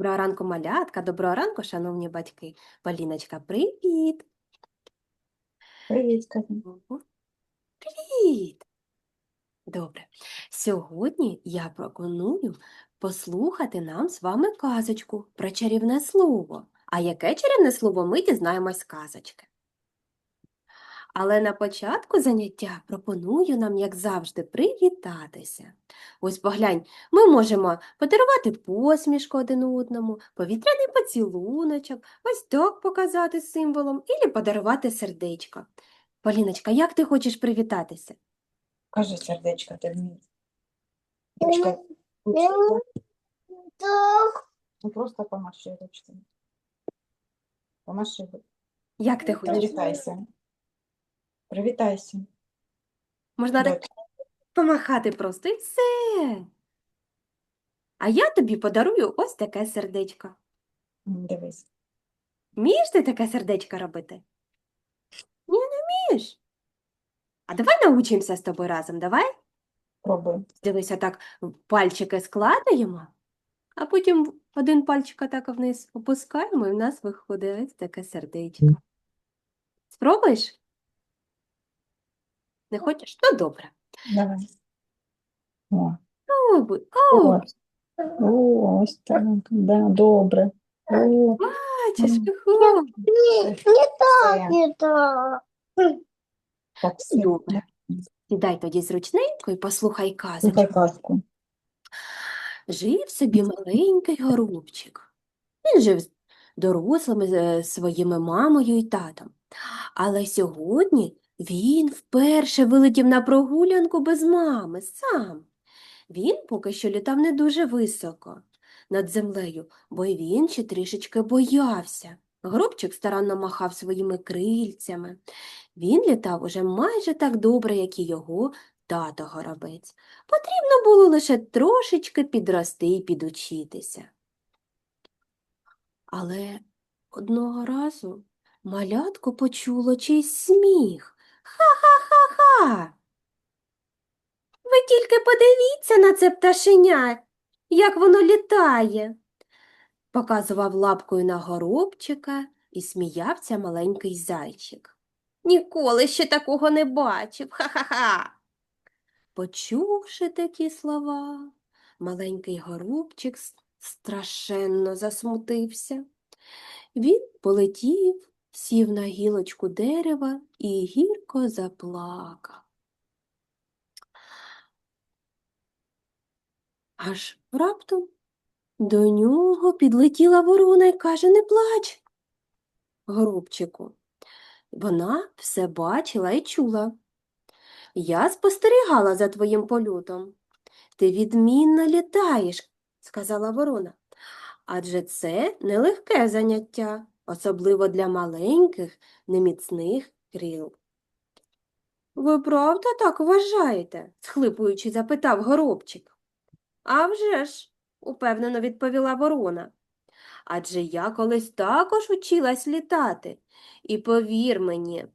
Доброго ранку, малятка, доброго ранку, шановні батьки. Поліночка, привіт. Привіт. Привіт. Добре. Сьогодні я пропоную послухати нам з вами казочку про чарівне слово. А яке чарівне слово ми дізнаємось з казочки. Але на початку заняття пропоную нам, як завжди, привітатися. Ось поглянь, ми можемо подарувати посмішку один одному, повітряний поцілуночок, ось так показати символом, і подарувати сердечко. Поліночка, як ти хочеш привітатися? Кажи сердечко, ти вмієш. Ну, просто помаши ручкою. Помаши. Як ти хочеш? Привітайся. Привітайся. Можна так помахати просто і все. А я тобі подарую ось таке сердечко. Дивись. Вмієш ти таке сердечко робити? Ні, не вмієш. А давай научимося з тобою разом, давай? Пробуй. Дивися, так пальчики складаємо, а потім один пальчик так вниз опускаємо, і в нас виходить ось таке сердечко. Спробуєш? Не хочеш? Ну, добре. Давай. О, Спробуй. О, ось. О, ось так. Да, добре. О, бачиш, виходить. Не так, не так. так, все. Добре. Сідай тоді зручненько і послухай казочку. Слухай казку. Жив собі маленький горобчик. Він жив з дорослими е, своїми мамою і татом. Але сьогодні він вперше вилетів на прогулянку без мами сам. Він поки що літав не дуже високо над землею, бо й він ще трішечки боявся. Горобчик старанно махав своїми крильцями. Він літав уже майже так добре, як і його тато горобець. Потрібно було лише трошечки підрости і підучитися. Але одного разу малятко почуло чийсь сміх. Ха-ха-ха-ха. Ви тільки подивіться на це пташеня, як воно літає. Показував лапкою на горобчика і сміявся маленький зайчик. Ніколи ще такого не бачив. Ха-ха-ха. Почувши такі слова, маленький горобчик страшенно засмутився. Він полетів, сів на гілочку дерева і гірко заплакав. Аж раптом до нього підлетіла ворона і каже, не плач, горобчику. Вона все бачила і чула. Я спостерігала за твоїм польотом. Ти відмінно літаєш, сказала ворона. Адже це нелегке заняття, особливо для маленьких, неміцних крил. Ви правда так вважаєте? схлипуючи, запитав горобчик. «А вже ж», – упевнено відповіла ворона. Адже я колись також училась літати. І повір мені,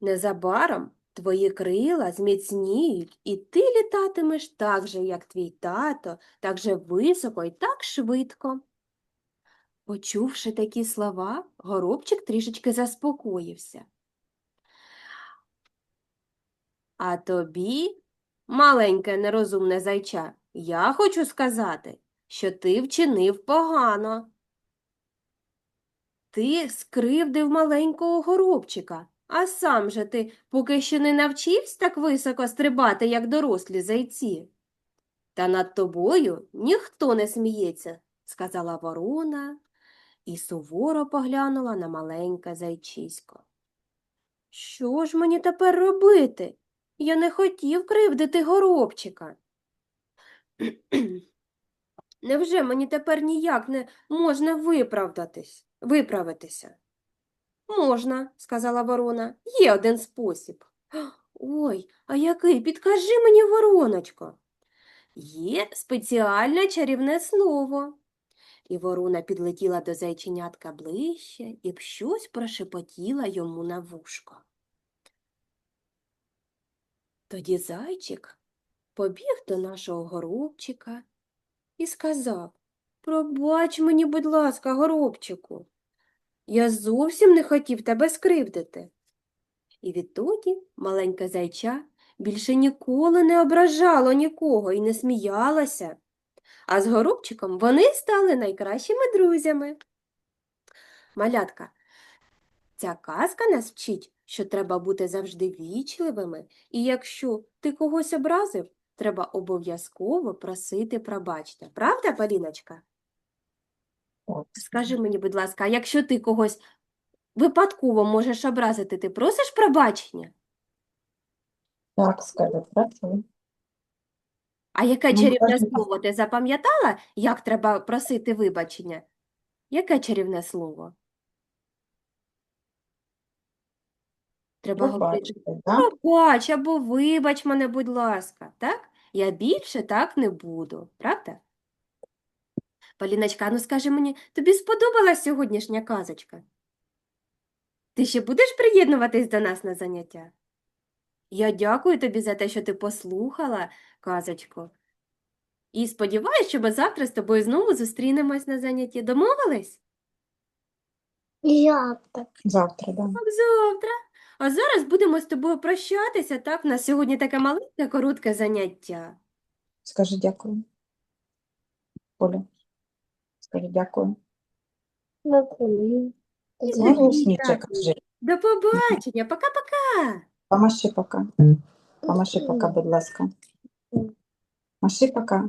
незабаром твої крила зміцніють, і ти літатимеш так же, як твій тато, так же високо і так швидко. Почувши такі слова, горобчик трішечки заспокоївся. А тобі, маленьке нерозумне зайча, я хочу сказати, що ти вчинив погано. Ти скривдив маленького горобчика, а сам же ти поки що не навчився так високо стрибати, як дорослі зайці. Та над тобою ніхто не сміється, сказала ворона і суворо поглянула на маленьке зайчисько. Що ж мені тепер робити? Я не хотів кривдити горобчика. Невже мені тепер ніяк не можна виправдатись, виправитися? Можна, сказала ворона, є один спосіб. Ой, а який? Підкажи мені, вороночко. Є спеціальне чарівне слово. І ворона підлетіла до зайченятка ближче і б щось прошепотіла йому на вушко. Тоді зайчик побіг до нашого горобчика і сказав Пробач мені, будь ласка, горобчику. Я зовсім не хотів тебе скривдити. І відтоді маленьке зайча більше ніколи не ображало нікого і не сміялося. А з горобчиком вони стали найкращими друзями. Малятка, ця казка нас вчить, що треба бути завжди вічливими, і якщо ти когось образив, треба обов'язково просити пробачення. Правда, Поліночка? Скажи мені, будь ласка, якщо ти когось випадково можеш образити, ти просиш пробачення? Так, скажу, працюй. А яке Ну, чарівне слово ти запам'ятала, як треба просити вибачення? Яке чарівне слово? Треба говорити Пробачте, да? пробач або вибач мене, будь ласка, так? Я більше так не буду, правда? Поліночка, ну скажи мені, тобі сподобалась сьогоднішня казочка? Ти ще будеш приєднуватись до нас на заняття? Я дякую тобі за те, що ти послухала казочку. І сподіваюся, що ми завтра з тобою знову зустрінемось на занятті. Домовились? Я так. Завтра, да. Так, завтра. А зараз будемо з тобою прощатися, так? У нас сьогодні таке маленьке, коротке заняття. Скажи дякую. Оля, скажи дякую. Дякую. Голосніше дякую. кажи. До побачення, пока-пока. Помаши пока. Помаши пока, будь ласка. Маши пока.